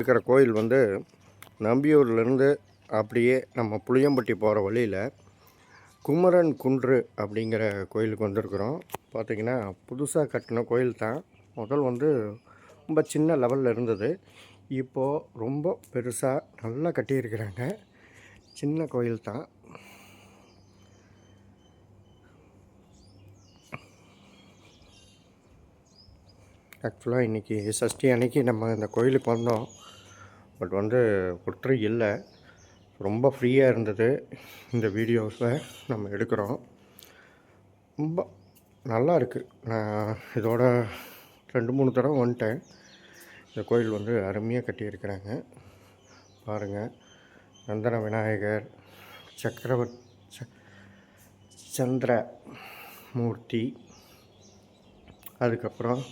இருக்கிற கோயில் வந்து நம்பியூர்லேருந்து அப்படியே நம்ம புளியம்பட்டி போகிற வழியில் குமரன் குன்று அப்படிங்கிற கோயிலுக்கு வந்திருக்கிறோம். பார்த்திங்கன்னா புதுசாக கட்டின கோயில் தான். முதல் வந்து ரொம்ப சின்ன லெவலில் இருந்தது. இப்போது ரொம்ப பெருசாக நல்லா கட்டியிருக்கிறாங்க. சின்ன கோயில் தான். ஆக்சுவலாக இன்றைக்கி சஷ்டி அன்னைக்கு நம்ம இந்த கோயிலுக்கு வந்தோம். பட் வந்து ஒற்றை இல்லை. ரொம்ப ஃப்ரீயாக இருந்தது இந்த வீடியோஸை நம்ம எடுக்கிறோம். ரொம்ப நல்லா இருக்குது நான் இதோட ரெண்டு மூணு தடவை வந்துட்டேன். இந்த கோயில் வந்து அருமையாக கட்டியிருக்கிறாங்க. பாருங்கள் நந்தன விநாயகர் சக்கரவர்த்தி ச- சந்திர மூர்த்தி அதுக்கப்புறம்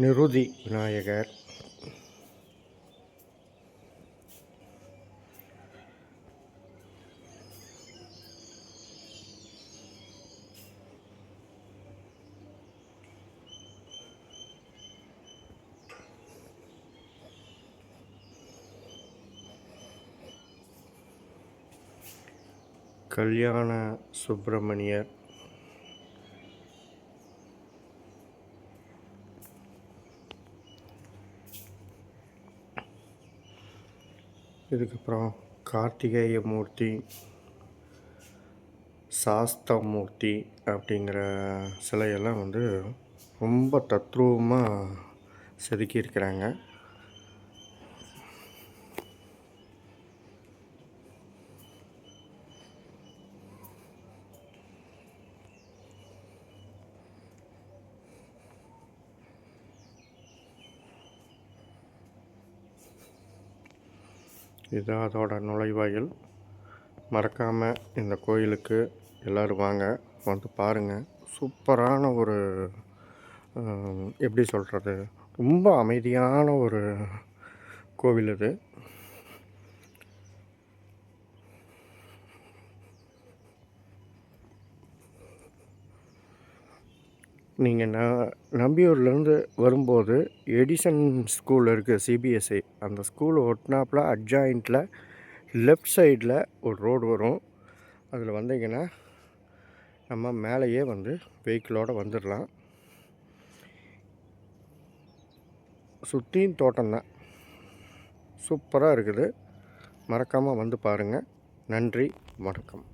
நிருதி விநாயகர். கல்யாண சுப்பிரமணியர். இதுக்கப்புறம் கார்த்திகேய மூர்த்தி சாஸ்தமூர்த்தி அப்படிங்கிற சிலையெல்லாம் வந்து ரொம்ப தத்ரூபமாக செதுக்கியிருக்கிறாங்க. இதுதான் அதோட நுழைவாயில். மறக்காமல் இந்த கோயிலுக்கு எல்லோரும் வாங்க வந்து பாருங்கள் சூப்பரான ஒரு எப்படி சொல்கிறது ரொம்ப அமைதியான ஒரு கோவில் இது. நீங்கள் ந நம்பியூர்லேருந்து வரும்போது எடிசன் ஸ்கூல் இருக்குது சிபிஎஸ்சி அந்த ஸ்கூல் ஒட்டினாப்புல அட்ஜாயிண்ட்டில் லெஃப்ட் சைடில் ஒரு ரோடு வரும். அதில் வந்தீங்கன்னா நம்ம மேலேயே வந்து வெஹிக்கிளோடு வந்துடலாம் சுற்றியும் தோட்டம்தான் சூப்பராக இருக்குது. மறக்காமல் வந்து பாருங்கள் நன்றி வணக்கம்.